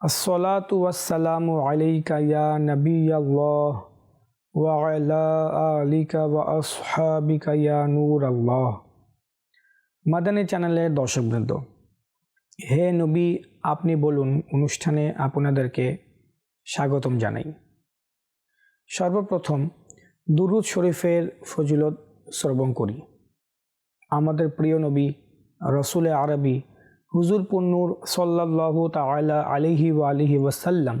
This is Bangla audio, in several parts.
আসসালাতু ওয়াসসালামু আলাইকা ইয়া নবিয়াল্লাহ ওয়া আলা আলিকা ওয়া আসহাবিকা ইয়া নূরাল্লাহ। মাদানী চ্যানেলের দর্শকবৃন্দ হে নবী, আপনি বলুন, অনুষ্ঠানে আপনাদেরকে স্বাগতম জানাই। সর্বপ্রথম, দুরুদ শরীফের ফজিলত শ্রবণ করি। আমাদের প্রিয় নবী, রসুলে আরবি হুজুর পন্নুর সাল্লাহ তালা আলিহি আলিহি ওয়াসাল্লাম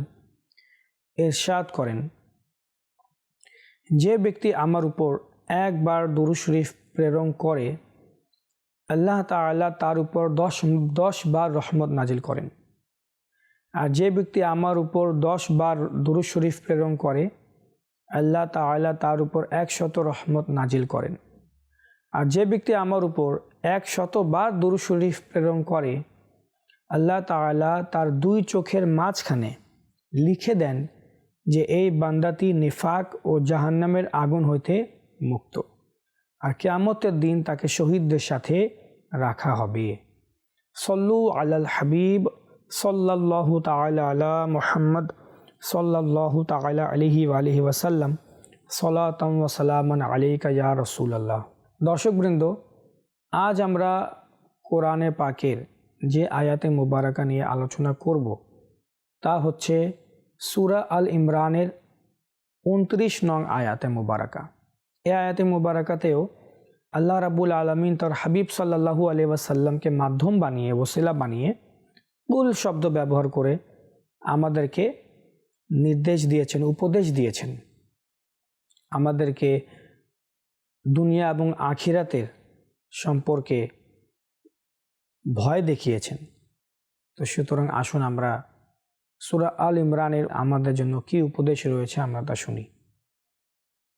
এরশাদ করেন, যে ব্যক্তি আমার উপর একবার দুরু শরীফ প্রেরণ করে, আল্লাহ তালা তার উপর দশ দশ বার রহমত নাজিল করেন। আর যে ব্যক্তি আমার উপর দশ বার দুরু শরীফ প্রেরণ করে, আল্লাহ তালা তার উপর একশত রহমত নাজিল করেন। আর যে ব্যক্তি আমার উপর এক শতবার দুরু শরীফ প্রেরণ করে। আল্লাহ তালা তার দুই চোখের মাঝখানে লিখে দেন যে, এই বান্দাতি নিফাক ও জাহান্নামের আগুন হইতে মুক্ত। আর কেয়ামতের দিন তাকে শহীদদের সাথে রাখা হবে। সল্লু আলাল হাবিব সল্লাহ তালা আলা মোহাম্মদ সল্লাহ তালা আলিহি আলিহি ওয়াসাল্লাম। সলাতম ওসালামান আলিকা ইয়া রসুল্লাহ দর্শকবৃন্দ আজ আমরা কোরআনে পাকের যে আয়াতে মুবারকা নিয়ে আলোচনা করব, তা হচ্ছে সুরা আল ইমরানের উনত্রিশ নং আয়াতে মুবারকা। এ আয়াতে মুবারকাতেও আল্লাহ রাবুল আলমিন তার হাবিব সাল্লাহু আলি ওয়াসাল্লামকে মাধ্যম বানিয়ে, ওসিলা বানিয়ে কুল শব্দ ব্যবহার করে আমাদেরকে নির্দেশ দিয়েছেন, উপদেশ দিয়েছেন। আমাদেরকে দুনিয়া এবং আখিরাতের সম্পর্কে ভয় দেখিয়েছেন তো সুতরাং আসুন আমরা সুরা আল ইমরানের আমাদের জন্য কি উপদেশ রয়েছে আমরা তা শুনি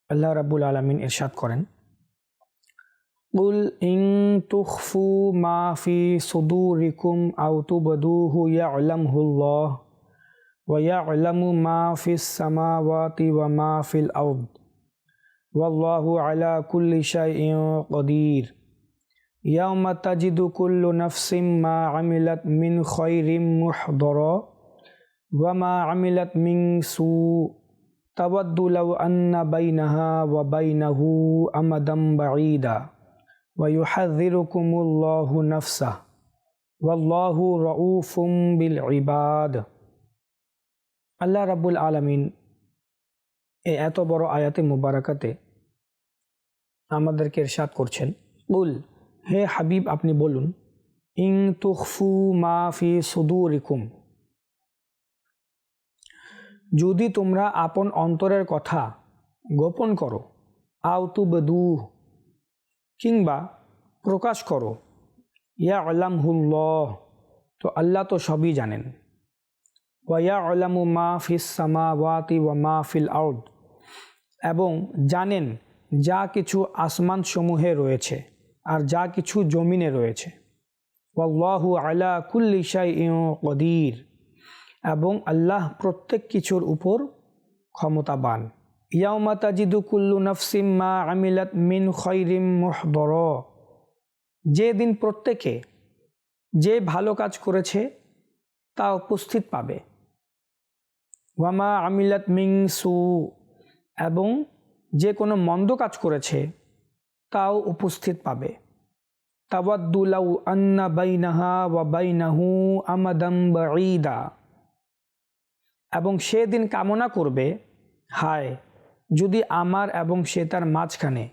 আল্লাহ রাবুল আলমিন এরশাদ করেন قل إن تخفوا ما في صدوركم أو تبدوه يعلمه الله ويعلم ما في السماوات وما في الأرض والله على كل شيء قدير ইয়াউমা তাজিদু নাফসিম মা আমিলাত মিন খৈরিম মুহদর ওয়ামা আমিলাত মিং সু তাবাদ্দুলাউ আন্না বাইনাহা ওয়া বাইনাহু আমাদাম বাঈদা ওয়াইহাজিরুকুমুল্লাহু নাফসা ওয়াল্লাহু রউফুম বিল ইবাদ। আল্লাহ রাবুল আলমিন এ এত বড় আয়াতে মুবারাকাতে আমাদেরকে এরশাদ করছেন। উল হে হাবিব, আপনি বলুন, ইং তুখফু মা ফি সুদুরিকুম। যদি তোমরা আপন অন্তরের কথা গোপন করো আউতু বেদু কিংবা প্রকাশ করো, ইয়া আল্লামহুল্লাহ তো আল্লাহ তো সবই জানেন। ওয়া আলামু মা ফিস সামা ওয়া মা ফিল আউদ এবং জানেন যা কিছু আসমান সমূহে রয়েছে। আর যা কিছু জমিনে রয়েছে। ওয়াল্লাহু আলা কুল্লি শাই কদির। এবং আল্লাহ প্রত্যেক কিছুর উপর ক্ষমতাবান। ইয়াউমা তাজিদু কুল্লু নফসিম মা আমিলাত মিন খৈরিম মুহদর। যে দিন প্রত্যেকে যে ভালো কাজ করেছে, তা উপস্থিত পাবে। ওয়ামা আমিলাত মিং সু। এবং যে কোনো মন্দ কাজ করেছে, তাও উপস্থিত পাবে। তাওয়াদ্দুলাউ আন্না বাইনাহা ওয়া বাইনাহু আমাদাম এবং সেদিন কামনা করবে, হায়, যদি আমার এবং সে তার মাঝখানে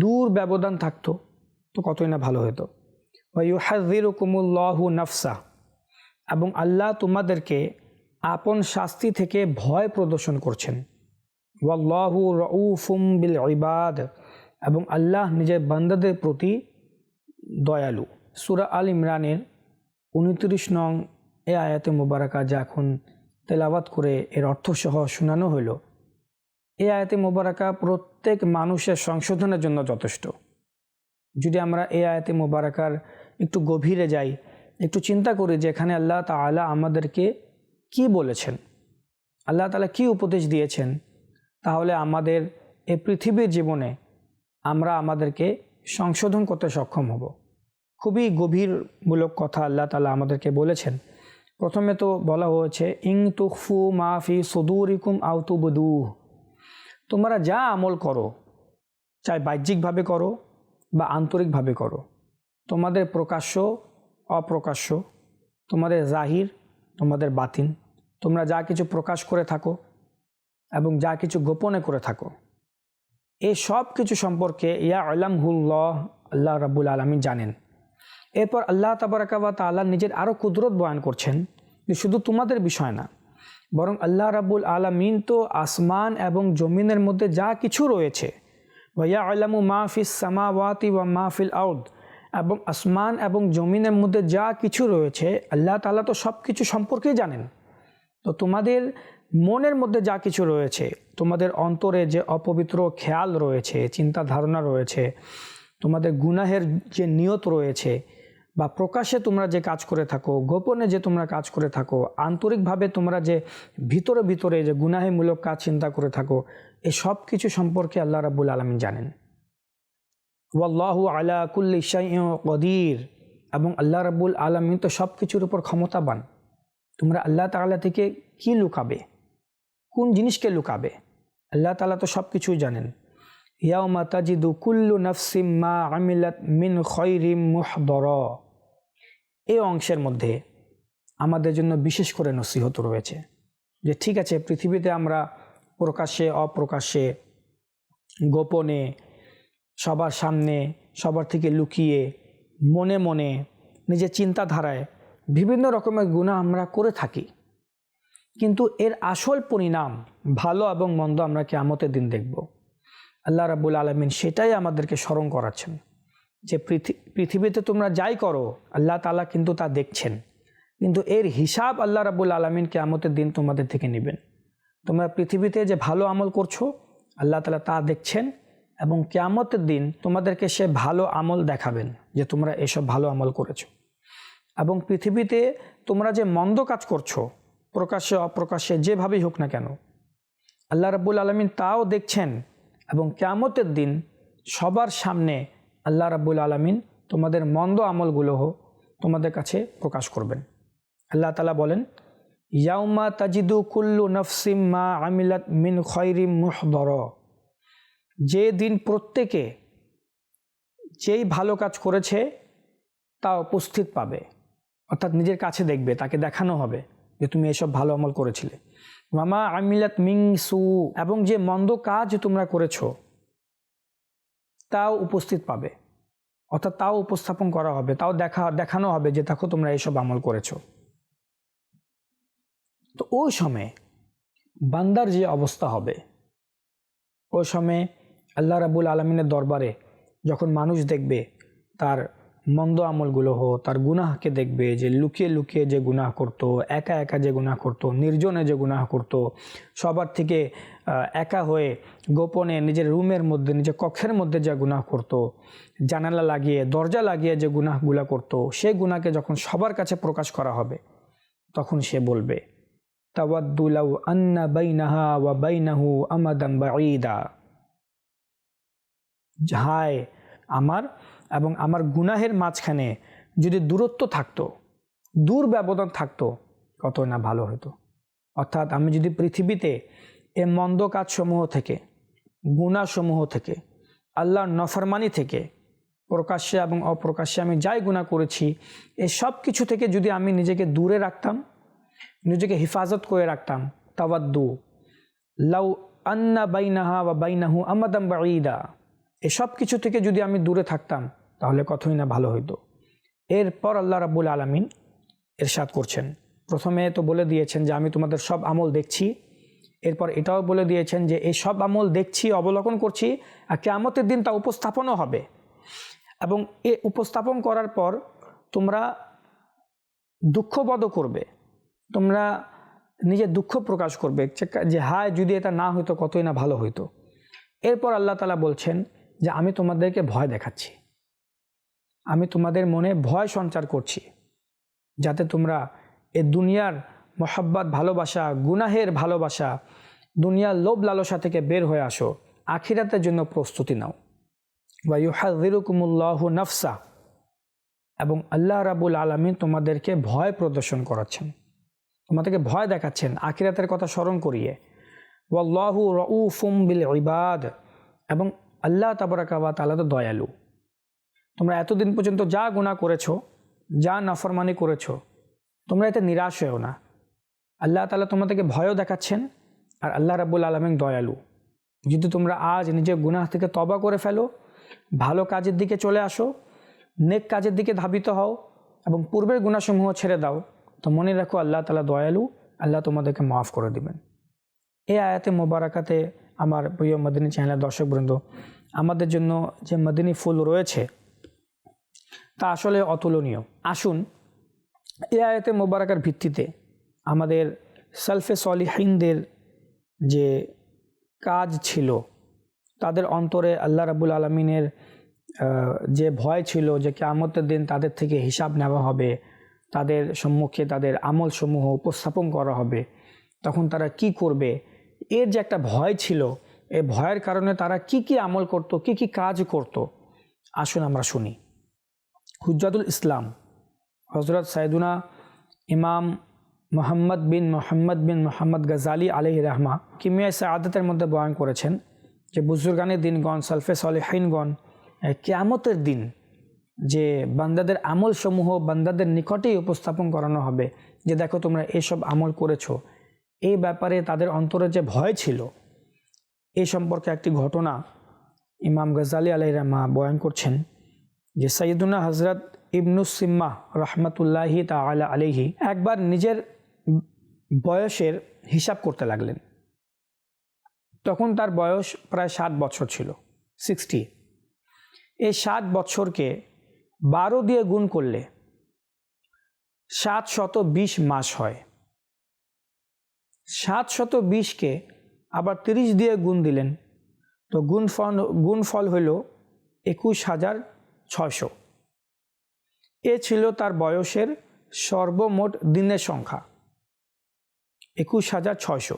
দূর ব্যবধান থাকতো, তো কতই না ভালো হতো। ওয়াইহাজিরুকুমুল্লাহু নফসা। এবং আল্লাহ তোমাদেরকে আপন শাস্তি থেকে ভয় প্রদর্শন করছেন। ওয়াল্লাহু রউফুম বিল ইবাদ। এবং আল্লাহ নিজের বান্দাদের প্রতি দয়ালু। সুরা আল ইমরানের উনত্রিশ নং এ আয়াতে মোবারকা যা এখন তেলাওয়াত করে এর অর্থসহ শোনানো হইল। এ আয়াতে মোবারকা প্রত্যেক মানুষের সংশোধনের জন্য যথেষ্ট। যদি আমরা এ আয়াতে মোবারকার একটু গভীরে যাই, একটু চিন্তা করি যে এখানে আল্লাহ তালা আমাদেরকে কি বলেছেন, আল্লাহ তালা কি উপদেশ দিয়েছেন, তাহলে আমাদের এ পৃথিবীর জীবনে আমরা আমাদেরকে সংশোধন করতে সক্ষম হব। খুবই গভীরমূলক কথা আল্লাহ তালা আমাদেরকে বলেছেন। প্রথমে তো বলা হয়েছে, ইং তুকফু মাফি সদুরিকুম আউতুবদু তোমরা যা আমল করো, চাই বাহ্যিকভাবে করো বা আন্তরিকভাবে করো, তোমাদের প্রকাশ্য, অপ্রকাশ্য, তোমাদের জাহির, তোমাদের বাতিন তোমরা যা কিছু প্রকাশ করে থাকো এবং যা কিছু গোপনে করে থাকো। এই সব কিছু সম্পর্কে ইয়া আলামহুল্লাহ আল্লাহ রাবুল আলমী জানেন। এরপর আল্লাহ তাবারাকাবা তাল্লাহ নিজের আরও কুদরত বয়ান করছেন যে শুধু তোমাদের বিষয় না, বরং আল্লাহ রাবুল আলমিন তো আসমান এবং জমিনের মধ্যে যা কিছু রয়েছে ভাইয়া আলামু মাহফিস সামাওয়াতি ওয়া মাহফিল আউদ এবং আসমান এবং জমিনের মধ্যে যা কিছু রয়েছে, আল্লাহ তালা তো সব কিছু সম্পর্কেই জানেন। তো তোমাদের মনের মধ্যে যা কিছু রয়েছে, তোমাদের অন্তরে যে অপবিত্র খেয়াল রয়েছে চিন্তা ধারণা রয়েছে, তোমাদের গুনাহের যে নিয়ত রয়েছে বা প্রকাশ্যে তোমরা যে কাজ করে থাকো, গোপনে যে তোমরা কাজ করে থাকো, আন্তরিকভাবে তোমরা যে ভিতরে ভিতরে যে গুনাহেমূলক কাজ চিন্তা করে থাকো এই সব কিছু সম্পর্কে আল্লাহ রাবুল আলমিন জানেন। ওয়াল্লাহু আলা কুল্লি কদির। এবং আল্লাহ রাবুল আলমিন তো সব কিছুর উপর ক্ষমতাবান। তোমরা আল্লাহ তালা থেকে কি লুকাবে? কোন জিনিসকে লুকাবে? আল্লাহ তালা তো সব কিছুই জানেন। ইয়াউমা তাজিদু কুল্লু নফসিম মা আমিলাত মিন খৈরিম মুহদর। এই অংশের মধ্যে আমাদের জন্য বিশেষ করে নসিহত রয়েছে যে, ঠিক আছে, পৃথিবীতে আমরা প্রকাশ্যে, অপ্রকাশ্যে, গোপনে, সবার সামনে, সবার থেকে লুকিয়ে, মনে মনে, নিজের চিন্তাধারায় বিভিন্ন রকমের গুণা আমরা করে থাকি। কিন্তু এর আসল পরিণাম ভালো এবং মন্দ আমরা কেমতের দিন দেখব। আল্লাহ রাবুল আলমিন সেটাই আমাদেরকে স্মরণ করাচ্ছেন যে পৃথিবীতে তোমরা যাই করো, আল্লাহ তালা কিন্তু তা দেখছেন। কিন্তু এর হিসাব আল্লাহ রাবুল আলমিন কেমতের দিন তোমাদের থেকে নেবেন। তোমরা পৃথিবীতে যে ভালো আমল করছ, আল্লাহ তালা তা দেখছেন এবং কেয়ামতের দিন তোমাদেরকে সে ভালো আমল দেখাবেন যে তোমরা এসব ভালো আমল করেছ। এবং পৃথিবীতে তোমরা যে মন্দ কাজ করছ প্রকাশ্যে, অপ্রকাশ্যে, যেভাবেই হোক না কেন, আল্লাহ রাবুল আলমিন তাও দেখছেন এবং কেয়ামতের দিন সবার সামনে আল্লাহ রাবুল আলমিন তোমাদের মন্দ আমলগুলো তোমাদের কাছে প্রকাশ করবেন। আল্লাহ তালা বলেন, ইয়াউমা তাজিদু কুল্লু নফসিম মা আমিলাত মিন খৈরিম মুহদর। যে দিন প্রত্যেকে যেই ভালো কাজ করেছে তা উপস্থিত পাবে, অর্থাৎ নিজের কাছে দেখবে, তাকে দেখানো হবে। যে তুমি এসব ভালো আমল করেছিলে। মামা আমিলাত মিং সু, এবং যে মন্দ কাজ তোমরা করেছ, তাও উপস্থিত পাবে। অর্থাৎ তাও উপস্থাপন করা হবে, তাও দেখা, দেখানো হবে যে দেখো তোমরা এসব আমল করেছ। তো ওই সময়ে বান্দার যে অবস্থা হবে, ওই সময়ে আল্লাহ রাবুল আলমিনের দরবারে যখন মানুষ দেখবে তার মন্দ আমলগুলো হো তার গুনাহকে দেখবে যে লুকিয়ে লুকিয়ে যে গুনাহ করত, একা একা যে গুনাহ করত, নির্জনে যে গুনাহ করত, সবার থেকে একা হয়ে গোপনে নিজের রুমের মধ্যে, নিজের কক্ষের মধ্যে যা গুনাহ করত, জানালা লাগিয়ে, দরজা লাগিয়ে যে গুনাহগুলা করত, সেই গুনাহকে যখন সবার কাছে প্রকাশ করা হবে, তখন সে বলবে তাওয়াদ্দুলাউ আন্না বাইনাহা ওয়া বাইনাহু আমাদাম বাঈদা। হায়, আমার এবং আমার গুনাহের মাঝখানে যদি দূরত্ব থাকতো, দূর ব্যবধান থাকতো কত না ভালো হতো। অর্থাৎ আমি যদি পৃথিবীতে এ মন্দ কাজসমূহ থেকে গুণাসমূহ থেকে, আল্লাহর নফরমানি থেকে, প্রকাশ্যে এবং অপ্রকাশ্যে আমি যাই গুণা করেছি এই সব কিছু থেকে যদি আমি নিজেকে দূরে রাখতাম, নিজেকে হেফাজত করে রাখতাম, তাওয়াদ্দু। লাউ আন্না বাইনাহা বা বাইনাহু আমাদাম বাঈদা। এসব কিছু থেকে যদি আমি দূরে থাকতাম, তাহলে কতই না ভালো হইতো। এরপর আল্লাহ রাবুল আলমিন এরশাদ করছেন। প্রথমে তো বলে দিয়েছেন যে, আমি তোমাদের সব আমল দেখছি। এরপর এটাও বলে দিয়েছেন যে, এই সব আমল দেখছি, অবলোকন করছি, আর কেয়ামতের দিন তা উপস্থাপনও হবে। এবং এ উপস্থাপন করার পর তোমরা দুঃখবদ করবে। তোমরা নিজের দুঃখ প্রকাশ করবে। যে- হায়, যদি এটা না হইতো, কতই না ভালো হইতো? এরপর আল্লাহ তালা বলছেন যে আমি তোমাদেরকে ভয় দেখাচ্ছি। আমি তোমাদের মনে ভয় সঞ্চার করছি। যাতে তোমরা এ দুনিয়ার মহাব্বাত, ভালোবাসা, গুনাহের ভালোবাসা, দুনিয়ার লোভ লালসা থেকে বের হয়ে আসো, আখিরাতের জন্য প্রস্তুতি নাও। বা ইউহাদিরুকুমুল্লাহ নফসা। এবং আল্লাহ রাবুল আলমিন তোমাদেরকে ভয় প্রদর্শন করাচ্ছেন। তোমাদেরকে ভয় দেখাচ্ছেন, আখিরাতের কথা স্মরণ করিয়ে। ওয়াল্লাহু রউফুম বিল ইবাদ। এবং আল্লাহ তাবরাকাবা তালা তো দয়ালু। তোমরা এতদিন পর্যন্ত যা গুণা করেছ, যা নাফরমানি করেছ, তোমরা এতে নিরাশ হয়েও না। আল্লাহ তালা তোমাদেরকে ভয়ও দেখাচ্ছেন আর আল্লাহ রাবুল আলমিন দয়ালু। যদি তোমরা আজ নিজের গুনাহ থেকে তবা করে ফেলো, ভালো কাজের দিকে চলে আসো, নেক কাজের দিকে ধাবিত হও এবং পূর্বের গুণাসমূহ ছেড়ে দাও, তো মনে রাখো আল্লাহ তালা দয়ালু, আল্লাহ তোমাদেরকে মাফ করে দিবেন। এই আয়াতে মোবারকাতে আমার প্রিয় মদিনী চ্যানেলের দর্শকবৃন্দ আমাদের জন্য যে মদিনী ফুল রয়েছে, তা আসলে অতুলনীয়। আসুন, এই আয়াতে মোবারকার ভিত্তিতে আমাদের সালফে সলিহিনদের যে কাজ ছিল, তাদের অন্তরে আল্লাহ রাবুল আলমিনের যে ভয় ছিল যে কেয়ামতের দিন তাদের থেকে হিসাব নেওয়া হবে, তাদের সম্মুখে তাদের আমলসমূহ উপস্থাপন করা হবে, তখন তারা কি করবে? এর যে একটা ভয় ছিল এই ভয়ের কারণে তারা কি কি আমল করত, কি কি কাজ করত, আসুন আমরা শুনি। হুজ্জাতুল ইসলাম হজরত সাইদুনা ইমাম মোহাম্মদ বিন মোহাম্মদ বিন মোহাম্মদ গজালি আলহ রহমা কিমিয়া সাদাতের মধ্যে বয়ান করেছেন যে, বুজুর্গানের দিনগণ, সালফে সলেহাইনগণ কেয়ামতের দিন যে বান্দাদের আমল সমূহ বান্দাদের নিকটেই উপস্থাপন করানো হবে, যে দেখো তোমরা এসব আমল করেছ এই ব্যাপারে তাদের অন্তরে যে ভয় ছিল, এ সম্পর্কে একটি ঘটনা ইমাম গজালি আলহ রহমা বয়ান করছেন যে সৈয়দুনা হজরত ইবনুসিম্মা রহমতুল্লাহি তালা আলিহি একবার নিজের বয়সের হিসাব করতে লাগলেন। তখন তার বয়স প্রায় সাত বছর ছিল, সিক্সটি। এই সাত বছরকে বারো দিয়ে গুণ করলে সাত শত বিশ মাস হয়। সাত শত বিশকে আবার তিরিশ দিয়ে গুণ দিলেন। তো গুণ গুণফল গুণফল হইল একুশ হাজার ছশো এ ছিল তার বয়সের সর্বমোট দিনের সংখ্যা, একুশ হাজার ছশো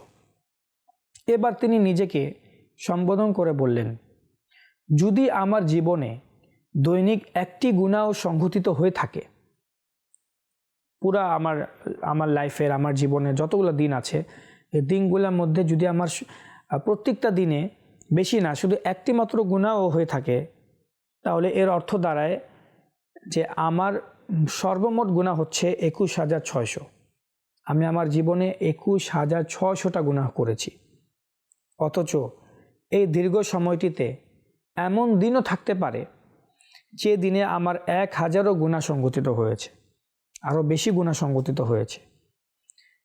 এবার তিনি নিজেকে সম্বোধন করে বললেন, যদি আমার জীবনে দৈনিক একটি গুণাও সংঘটিত হয়ে থাকে পুরা আমার আমার লাইফের আমার জীবনে যতগুলো দিন আছে, এই দিনগুলোর মধ্যে যদি আমার প্রত্যেকটা দিনে বেশি না, শুধু একটি মাত্র গুণাও হয়ে থাকে, তাহলে এর অর্থ দাঁড়ায় যে আমার সর্বমোট গুণা হচ্ছে একুশ হাজার ছয়শো। আমি আমার জীবনে একুশ হাজার ছয়শোটা গুণা করেছি। অথচ এই দীর্ঘ সময়টিতে এমন দিনও থাকতে পারে যে দিনে আমার এক হাজারও গুণা সংগঠিত হয়েছে। আরও বেশি গুণা সংগঠিত হয়েছে।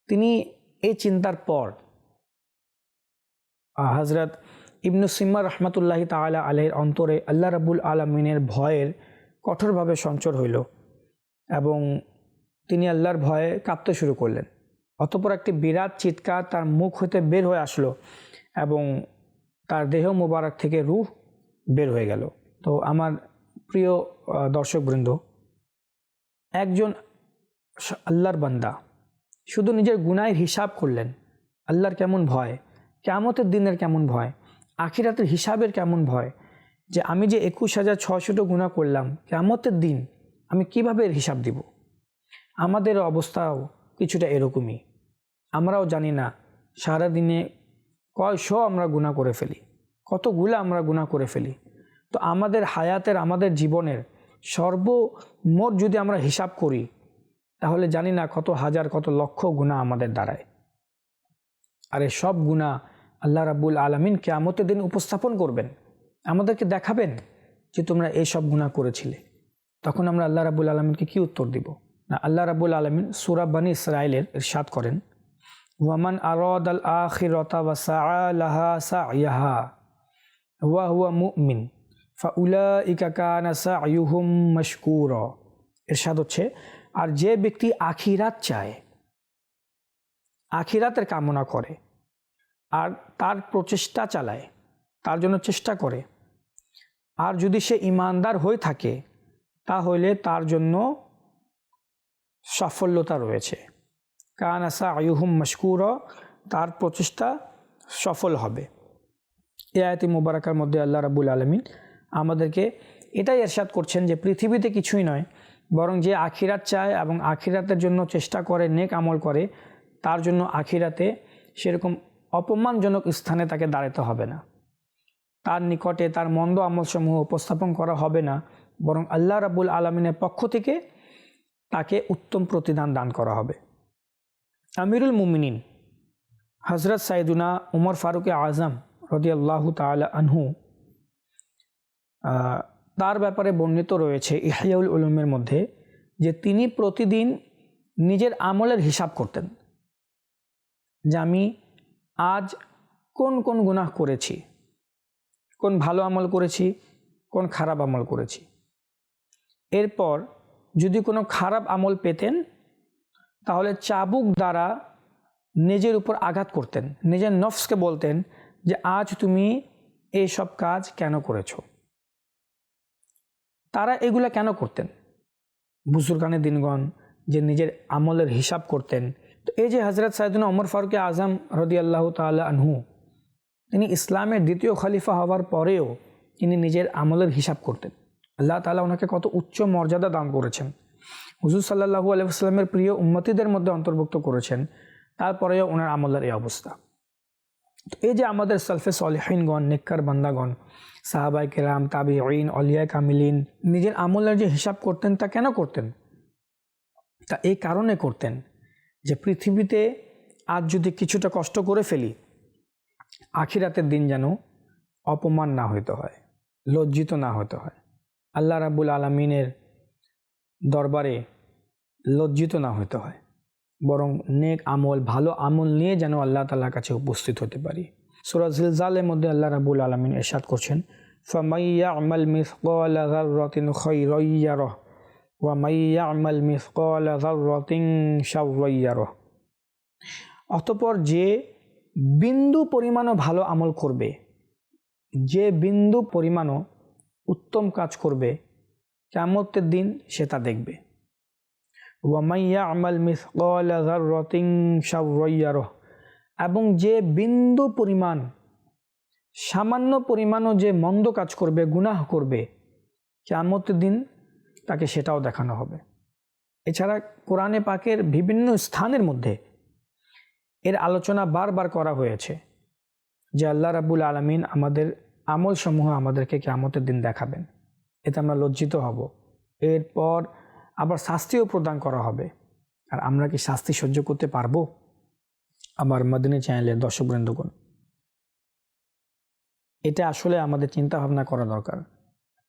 তিনি এই চিন্তার পর হজরত ইবনু সিম্মা রহমতুল্লাহি তালা আলহের অন্তরে আল্লাহ রাবুল আলমিনের ভয়ের কঠোরভাবে সঞ্চর হইল এবং তিনি আল্লাহর ভয়ে কাঁপতে শুরু করলেন। অতপর একটি বিরাট চিৎকার তার মুখ হতে বের হয়ে আসলো এবং তার দেহ মোবারক থেকে রুহ বের হয়ে গেল। তো আমার প্রিয় দর্শকবৃন্দ, একজন আল্লাহর বান্দা। শুধু নিজের গুনায়ের হিসাব করলেন, আল্লাহর কেমন ভয়? কেমতের দিনের কেমন ভয়? আখিরাতের হিসাবের কেমন ভয়? যে আমি যে একুশ হাজার ছশোটা গুণা করলাম কেমতের দিন আমি কীভাবে এর হিসাব দিব? আমাদের অবস্থাও কিছুটা এরকমই। আমরাও জানি না সারা সারাদিনে কয়শো আমরা গুণা করে ফেলি, কতগুলো আমরা গুণা করে ফেলি। তো আমাদের হায়াতের, আমাদের জীবনের সর্বমোট যদি আমরা হিসাব করি তাহলে জানি না কত হাজার, কত লক্ষ গুণা আমাদের দ্বারায় আর এই সব গুণা আল্লাহ রাবুল আলমিন কেয়ামতের দিন উপস্থাপন করবেন, আমাদেরকে দেখাবেন যে তোমরা এই সব গুণা করেছিলে। তখন আমরা আল্লাহ রাবুল আলমিনকে কি উত্তর দিব? না, আল্লাহ রাবুল আলমিন সুরাবানি ইসরায়েলের ইরশাদ করেন, ওয়ামান আরদ আল আখিরতা ওয়াসাআলাহা সাইয়াহা ওয়া হুয়া মুমিন মাশকুরা। ইরশাদ হচ্ছে আর যে ব্যক্তি আখিরাত চায়, আখিরাতের কামনা করে আর তার প্রচেষ্টা চালায়, তার জন্য চেষ্টা করে। আর যদি সে ইমানদার হয়ে থাকে, তাহলে তার জন্য সাফল্যতা রয়েছে। কান আসা আয়ুহুম মশকুর, তার প্রচেষ্টা সফল হবে। এ আয়তি মুবারকার মধ্যে আল্লাহ রাবুল আলমিন আমাদেরকে এটাই এরশাদ করছেন যে পৃথিবীতে কিছুই নয় বরং যে আখিরাত চায় এবং আখিরাতের জন্য চেষ্টা করে, নেক আমল করে, তার জন্য আখিরাতে সেরকম অপমানজনক স্থানে তাকে দাঁড়াতে হবে না। তার নিকটে তার মন্দ আমলসমূহ উপস্থাপন করা হবে না, বরং আল্লাহ রাবুল আলমিনের পক্ষ থেকে তাকে উত্তম প্রতিদান দান করা হবে। আমিরুল মুমিনিন হজরত সাইদুনা উমর ফারুক আজম রদি আল্লাহ আনহু তার ব্যাপারে বর্ণিত রয়েছে ইহিয়াউল উলুমের মধ্যে যে তিনি প্রতিদিন নিজের আমলের হিসাব করতেন যে আমি আজ কোন কোন গুনাহ করেছি, কোন ভালো আমল করেছি, কোন খারাপ আমল করেছি। এরপর যদি কোনো খারাপ আমল পেতেন, তাহলে চাবুক দ্বারা নিজের উপর আঘাত করতেন, নিজের নফসকে বলতেন যে, আজ তুমি এই সব কাজ কেন করেছ? তারা এগুলো কেন করতেন? বুজুর্গানের দিনগণ যে নিজের আমলের হিসাব করতেন। তো এই যে হজরত সাইদুল ওমর ফারুক আজম রদি আল্লাহ তাল্লাহ আনহু, তিনি ইসলামের দ্বিতীয় খলিফা হওয়ার পরেও তিনি নিজের আমলের হিসাব করতেন। আল্লাহ তালা ওনাকে কত উচ্চ মর্যাদা দান করেছেন। হুজুর সাল্লাহু আলহিহাস্লামের প্রিয় উন্মতিদের মধ্যে অন্তর্ভুক্ত করেছেন। তারপরেও ওনার আমলের এই অবস্থা। তো এই যে আমাদের সালফে সলিহিনগণ নিকার বান্দাগণ সাহাবাই কেরাম তাবি ঐন অলিয়া কামিলিন, নিজের আমলের যে হিসাব করতেন তা কেন করতেন? তা এই কারণে করতেন যে পৃথিবীতে আজ যদি কিছুটা কষ্ট করে ফেলি, আখিরাতের দিন যেন অপমান না হইতে হয়, লজ্জিত না হতে হয়। আল্লাহ রাবুল আলমিনের দরবারে লজ্জিত না হতে হয়। বরং নেক আমল, ভালো আমল নিয়ে যেন আল্লাহ তাল্লার কাছে উপস্থিত হতে পারি। সুরা জিলজালের মধ্যে আল্লাহ রাবুল আলমিন এরশাদ করছেন যাররাতিন শাররাইয়ারহ অতপর যে বিন্দু পরিমাণও ভালো আমল করবে, যে বিন্দু পরিমাণও উত্তম কাজ করবে কেমতের দিন সে তা দেখবে। ওয়ামাইয়া আমাল শাররাইয়ারহ এবং যে বিন্দু পরিমাণ, সামান্য পরিমাণও যে মন্দ কাজ করবে, গুনাহ করবে কেমতের দিন তাকে সেটাও দেখানো হবে। এছাড়া কোরআনে পাকের বিভিন্ন স্থানের মধ্যে এর আলোচনা বারবার করা হয়েছে যে আল্লাহ রাবুল আলমিন আমাদের আমল সমূহ আমাদেরকে কেমতের দিন দেখাবেন। এতে আমরা লজ্জিত হব। এরপর আবার শাস্তিও প্রদান করা হবে। আর আমরা কি শাস্তি সহ্য করতে পারব? আমার মদিনী চ্যানেলের দর্শকবৃন্দগণ এটা আসলে আমাদের চিন্তা ভাবনা করা দরকার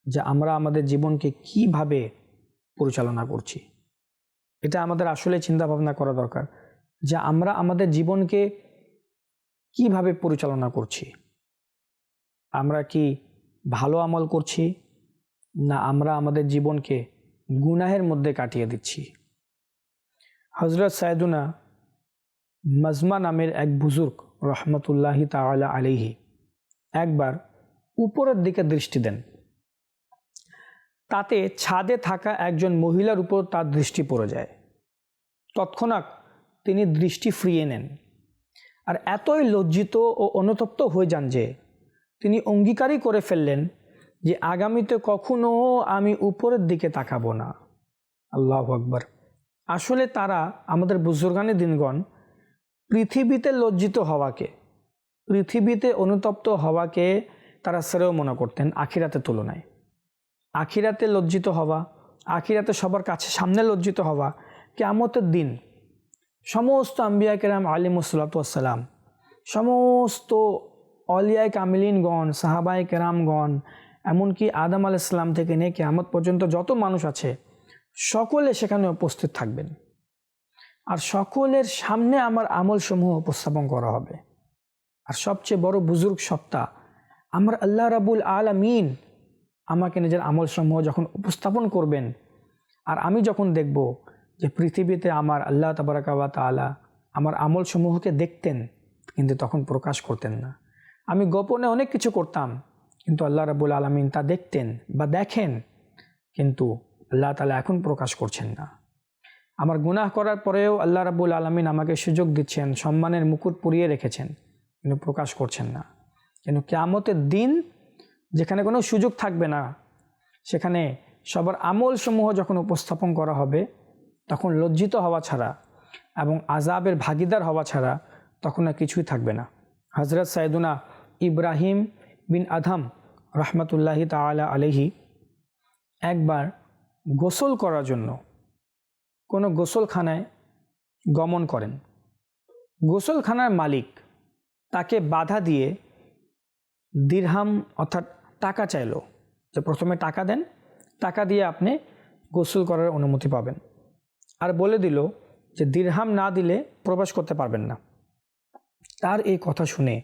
যে আমরা আমাদের জীবনকে কীভাবে পরিচালনা করছি। এটা আমাদের আসলে চিন্তা ভাবনা করা দরকার যে আমরা আমাদের জীবনকে কীভাবে পরিচালনা করছি। আমরা কি ভালো আমল করছি না আমরা আমাদের জীবনকে গুনাহের মধ্যে কাটিয়ে দিচ্ছি। হজরত সাইদুনা মজমা নামের এক বুজুর্গ রহমতুল্লাহি তালা আলিহি একবার উপরের দিকে দৃষ্টি দেন। তাতে ছাদে থাকা একজন মহিলার উপর তার দৃষ্টি পড়ে যায়। তৎক্ষণাৎ তিনি দৃষ্টি ফিরিয়ে নেন আর এতই লজ্জিত ও অনুতপ্ত হয়ে যান যে তিনি অঙ্গীকারই করে ফেললেন যে আগামীতে কখনো আমি উপরের দিকে তাকাবো না। আল্লাহ আকবর। আসলে তারা আমাদের বুজুর্গানি দিনগণ পৃথিবীতে লজ্জিত হওয়াকে, পৃথিবীতে অনুতপ্ত হওয়াকে তারা শ্রেয় মনে করতেন আখিরাতে তুলনায়। আখিরাতে লজ্জিত হওয়া, আখিরাতে সবার কাছে সামনে লজ্জিত হওয়া কেমতের দিন সমস্ত আম্বিয়া কেরাম আলিমুসাল্লাতাম সমস্ত অলিয়ায় কামিলিনগণ সাহাবাই কেরামগণ এমনকি আদম আল ইসলাম থেকে নিয়ে কেয়ামত পর্যন্ত যত মানুষ আছে, সকলে সেখানে উপস্থিত থাকবেন। আর সকলের সামনে আমার আমলসমূহ উপস্থাপন করা হবে। আর সবচেয়ে বড় বুজুর্গ সত্তা, আমার আল্লাহ রাবুল আলমিন আমাকে নিজের আমলসমূহ যখন উপস্থাপন করবেন, আর আমি যখন দেখব যে পৃথিবীতে আমার আল্লাহ তবরাকাবা তালা আমার আমল সমূহকে দেখতেন, কিন্তু তখন প্রকাশ করতেন না। আমি গোপনে অনেক কিছু করতাম কিন্তু আল্লাহ রাবুল আলমিন তা দেখতেন বা দেখেন, কিন্তু আল্লাহ তালা এখন প্রকাশ করছেন না। আমার গুনাহ করার পরেও আল্লাহ রাবুল আলমিন আমাকে সুযোগ দিচ্ছেন, সম্মানের মুকুট পুড়িয়ে রেখেছেন, কিন্তু প্রকাশ করছেন না। কিন্তু কেয়ামতের দিন যেখানে কোনো সুযোগ থাকবে না, সেখানে সবার আমল সমূহ যখন উপস্থাপন করা হবে, তখন লজ্জিত হওয়া ছাড়া এবং আজাবের ভাগিদার হওয়া ছাড়া তখন আর কিছুই থাকবে না। হজরত সাইদুনা ইব্রাহিম বিন আধাম রহমতুল্লাহি তালা আলহি একবার গোসল করার জন্য কোনো গোসলখানায় গমন করেন। গোসলখানার মালিক তাকে বাধা দিয়ে দিরহাম অর্থাৎ টাকা চাইলো যে প্রথমে টাকা দেন, টাকা দিয়ে আপনি গোসল করার অনুমতি পাবেন। আর বলে দিল যে দিরহাম না দিলে প্রবেশ করতে পারবেন না। তার এই কথা শুনে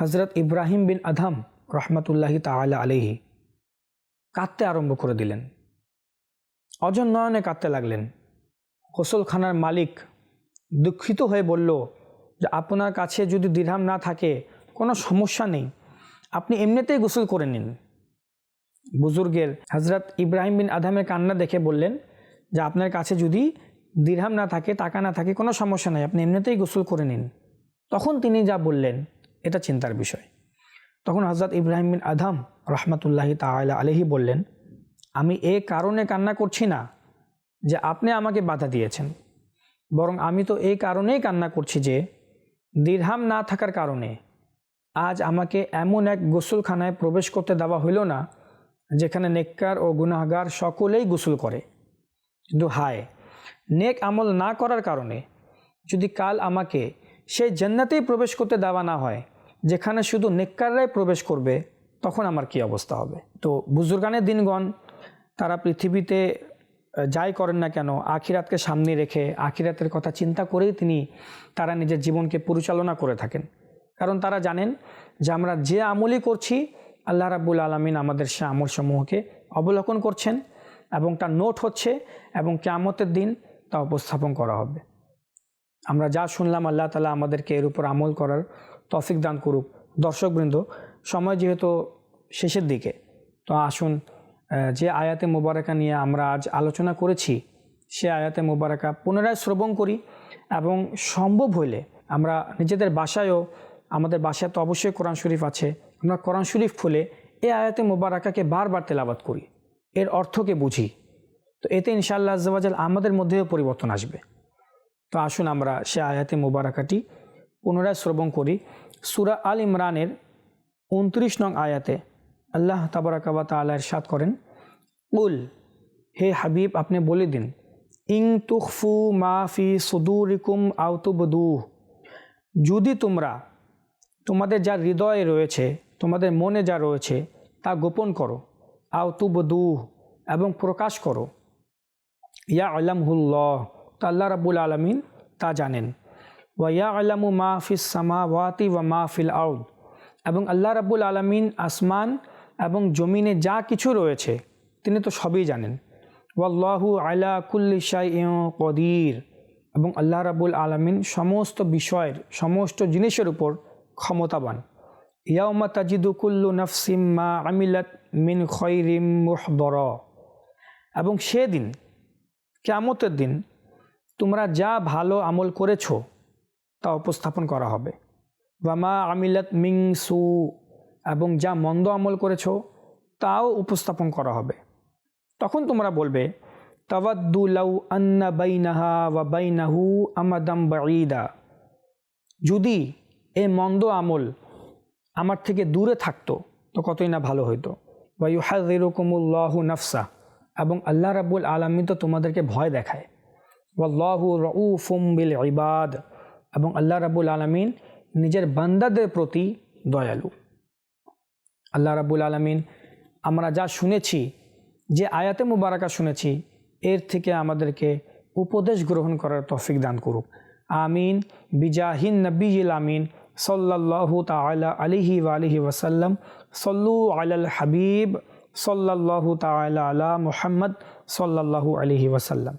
হজরত ইব্রাহিম বিন আধাম রহমতুল্লাহি তালা আলহি কাঁদতে আরম্ভ করে দিলেন। অজন নয়নে কাঁদতে লাগলেন। গোসলখানার মালিক দুঃখিত হয়ে বলল, যে আপনার কাছে যদি দিরহাম না থাকে, কোনো সমস্যা নেই। আপনি এমনিতেই গোসল করে নিন। বুজুর্গের হজরত ইব্রাহিম বিন আধামের কান্না দেখে বললেন, যে আপনার কাছে যদি দিরহাম না থাকে, টাকা না থাকে, কোনো সমস্যা নেই। আপনি এমনিতেই গোসল করে নিন। তখন তিনি যা বললেন এটা চিন্তার বিষয়। তখন হজরত ইব্রাহিম বিন আধাম রহমতুল্লাহি তালা আলহি বললেন, আমি এ কারণে কান্না করছি না যে আপনি আমাকে বাধা দিয়েছেন। বরং আমি তো এই কারণেই কান্না করছি যে দীর্হাম না থাকার কারণে আজ আমাকে এমন এক গোসলখানায় প্রবেশ করতে দেওয়া হইল না যেখানে নেককার ও গুনাহগার সকলেই গোসল করে। কিন্তু হায়, নেক আমল না করার কারণে যদি কাল আমাকে সেই জান্নাতেই প্রবেশ করতে দেওয়া না হয় যেখানে শুধু নেককাররাই প্রবেশ করবে, তখন আমার কি অবস্থা হবে? তো বুজুর্গানের দিনগণ তারা পৃথিবীতে যাই করেন না কেন, আখিরাতকে সামনে রেখে, আখিরাতের কথা চিন্তা করেই তিনি তারা নিজের জীবনকে পরিচালনা করে থাকেন। কারণ তারা জানেন যে আমরা যে আমলই করছি, আল্লাহ রাবুল আলমিন আমাদের সে আমল সমূহকে অবলোকন করছেন এবং তা নোট হচ্ছে এবং কেয়ামতের দিন তা উপস্থাপন করা হবে। আমরা যা শুনলাম, আল্লাহ তালা আমাদেরকে এর উপর আমল করার তফিক দান করুক। দর্শকবৃন্দ, সময় যেহেতু শেষের দিকে, তো আসুন যে আয়াতে মোবারকা নিয়ে আমরা আজ আলোচনা করেছি, সে আয়াতে মোবারকা পুনরায় শ্রবণ করি এবং সম্ভব হইলে আমরা নিজেদের বাসায়ও, আমাদের বাসায় তো অবশ্যই কোরআন শরীফ আছে, আমরা কোরআন শরীফ খুলে এ আয়াতে মোবারকাকে বারবার তেলাবাত করি। এর অর্থকে বুঝি? তো এতে ইনশাআল্লাহ আজ্জাবাজাল আমাদের মধ্যেও পরিবর্তন আসবে। তো আসুন আমরা সে আয়াতে মোবারকাটি পুনরায় শ্রবণ করি। সুরা আল ইমরানের উনত্রিশ নং আয়াতে আল্লাহ তাবারাকাবা তালা সাত করেন উল হে হাবিব, আপনি বলে দিন, ইং তুখফু মাফি সুদুরিকুম আউতুবদু যদি তোমরা তোমাদের যা হৃদয়ে রয়েছে, তোমাদের মনে যা রয়েছে, তা গোপন করো আউতুবদু এবং প্রকাশ করো। ইয়া আলামহুল্লাহ তা আল্লাহ রাবুল আলমিন তা জানেন। ওয়া আলামু মাহফিস সামা ওয়াতি ওয়া মাহফিল আউদ এবং আল্লাহ রাবুল আলমিন আসমান এবং জমিনে যা কিছু রয়েছে, তিনি তো সবই জানেন। ওয়াল্লাহু আলা কুল্লি শাই কদির। এবং আল্লাহ রাবুল আলমিন সমস্ত বিষয়ের, সমস্ত জিনিসের উপর ক্ষমতাবান। ইয়াউমা তাজিদু কুল্লু নফসিম্মা আমিলাত মিন খৈরিম মুহদর। এবং সেদিন কেমতের দিন, তোমরা যা ভালো আমল করেছ তা উপস্থাপন করা হবে। ওয়ামা আমিলাত মিং সু, এবং যা মন্দ আমল করেছ, তাও উপস্থাপন করা হবে। তখন তোমরা বলবে তাওয়াদ্দুলাউ আন্না বাইনাহা ওয়া বাইনাহু আমাদাম বাঈদা। যদি এ মন্দ আমল আমার থেকে দূরে থাকতো, তো কতই না ভালো হইতো। বা ইউহাজিরুকুমুল্লাহু নাফসা, এবং আল্লাহ রাবুল আলমী তো তোমাদেরকে ভয় দেখায়। বা ওয়াল্লাহু রউফুম বিল ইবাদ। এবং আল্লাহ রাবুল আলমিন নিজের বান্দাদের প্রতি দয়ালু। আল্লাহ রাবুল আলমিন, আমরা যা শুনেছি, যে আয়াতে মুবারাকা শুনেছি, এর থেকে আমাদেরকে উপদেশ গ্রহণ করার তফিক দান করুক। আমিন। বিজাহিন নবীল আমিন। সাল্লাল্লাহু তালা আলিহি আলিহি ওয়াসাল্লাম। সল্লু আলাল হাবিব। সাল্লাল্লাহু তালা আলা মুহাম্মদ। সাল্লাল্লাহু আলিহি ওয়াসাল্লাম।